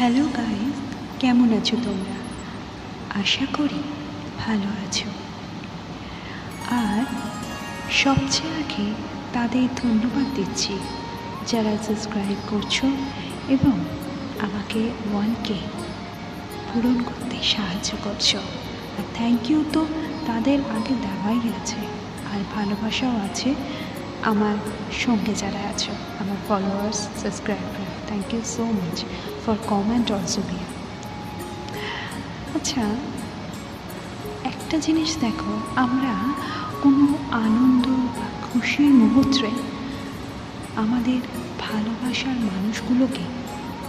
Hello guys, কেমন আছো তোমরা? আশা করি ভালো আছো। আর সবচেয়ে আগে তাদের ধন্যবাদ দিচ্ছি যারা সাবস্ক্রাইব করছ এবং আমাকে ওয়ানকে পূরণ করতে সাহায্য করছ। আর থ্যাংক ইউ তো তাদের আগে দেওয়াই আছে, আর ভালোবাসাও আছে আমার সঙ্গে যারা আছো, আমার followers subscriber thank you so much for comment also বিয়ার আচ্ছা একটা জিনিস দেখো, আমরা কোনো আনন্দ বা খুশির মুহূর্তে আমাদের ভালোবাসার মানুষগুলোকে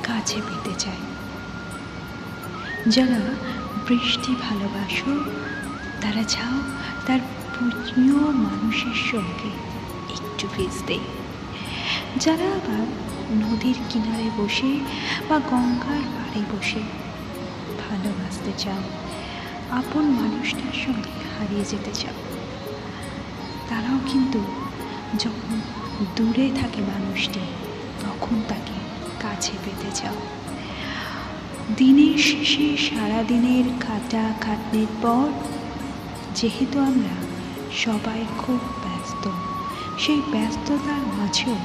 কাছে পেতে চাই। যারা বৃষ্টি ভালোবাসো, তারা চাও তার প্রিয় মানুষের সঙ্গে একটু ভিজতে যারা আবার নদীর কিনারে বসে বা গঙ্গার পাড়ে বসে। ভালোবাসতে চাও, আপন মানুষটার সঙ্গে হারিয়ে যেতে চাও। তারাও কিন্তু যখন দূরে থাকে মানুষটি, তখন তাকে কাছে পেতে চাও। দিনের শেষে সারাদিনের কাটা খাটনির পর, যেহেতু আমরা সবাই খুব ব্যস্ত, সেই ব্যস্ততার মাঝেও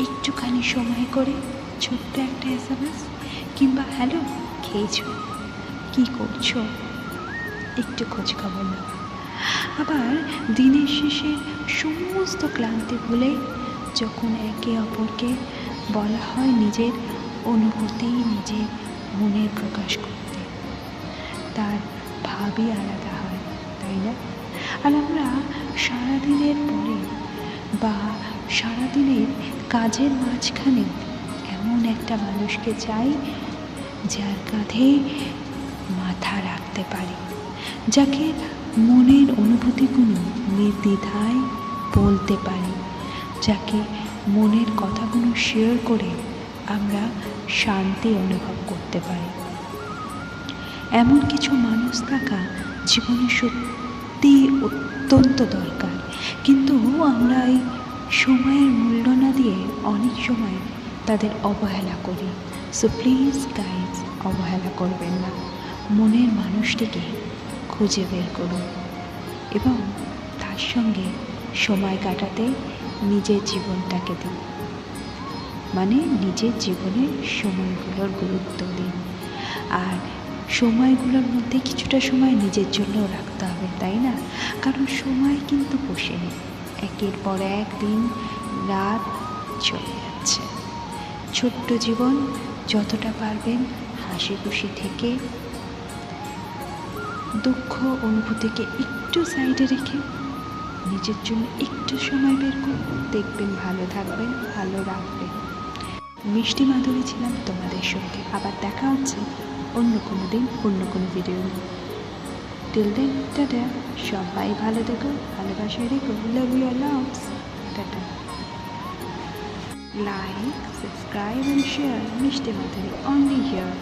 একটুখানি সময় করে ছোট্ট একটা এস এম এস কিংবা হ্যালো, খেয়েছো? কী করছ? একটু খোঁজ খবর নেওয়া আবার দিনের শেষে সমস্ত ক্লান্তি ভুলে যখন একে অপরকে বলা হয় নিজের অনুভূতি নিজের মনের প্রকাশ করতে। তার ভাবই আলাদা হয়, তাই না? আর আমরা সারাদিনের পরে বা সারাদিনের কাজের মাঝখানে এমন একটা মানুষকে চাই যার কাঁধে মাথা রাখতে পারি, যাকে মনের অনুভূতিগুলো নির্দ্বিধায় বলতে পারি, যাকে মনের কথাগুলো শেয়ার করে আমরা শান্তি অনুভব করতে পারি। এমন কিছু মানুষ থাকা জীবনে সত্যি অত্যন্ত দরকার, কিন্তু আমরা এই সময়ের মূল্য না দিয়ে অনেক সময় তাদের অবহেলা করি। সো প্লিজ গাইজ অবহেলা করবেন না। মনের মানুষটিকে খুঁজে বের করুন। এবং তার সঙ্গে সময় কাটাতে নিজের জীবনটাকে দিন। মানে নিজের জীবনের সময়গুলোর গুরুত্ব দিন। আর সময়গুলোর মধ্যে কিছুটা সময় নিজের জন্য রাখতে হবে, তাই না? কারণ সময় কিন্তু বসে নেই একের পর এক দিন রাত চলে যাচ্ছে। ছোট্ট জীবন যতটা পারবেন হাসি খুশি থেকে দুঃখ অনুভূতিকে একটু সাইডে রেখে নিজের জন্য একটু সময় বের করুন। দেখবেন ভালো থাকবেন, ভালো রাখবেন। মিষ্টি মাধুরী ছিলাম তোমাদের সঙ্গে। আবার দেখা হচ্ছে অন্য কোনো দিন, অন্য কোনো ভিডিও নিয়ে। টিল দেন টাটা সবাই ভালো থেকো ভালোবাসায় রেখো love you loves tata like subscribe and share মিষ্টি মাথায় অনলি হিয়ার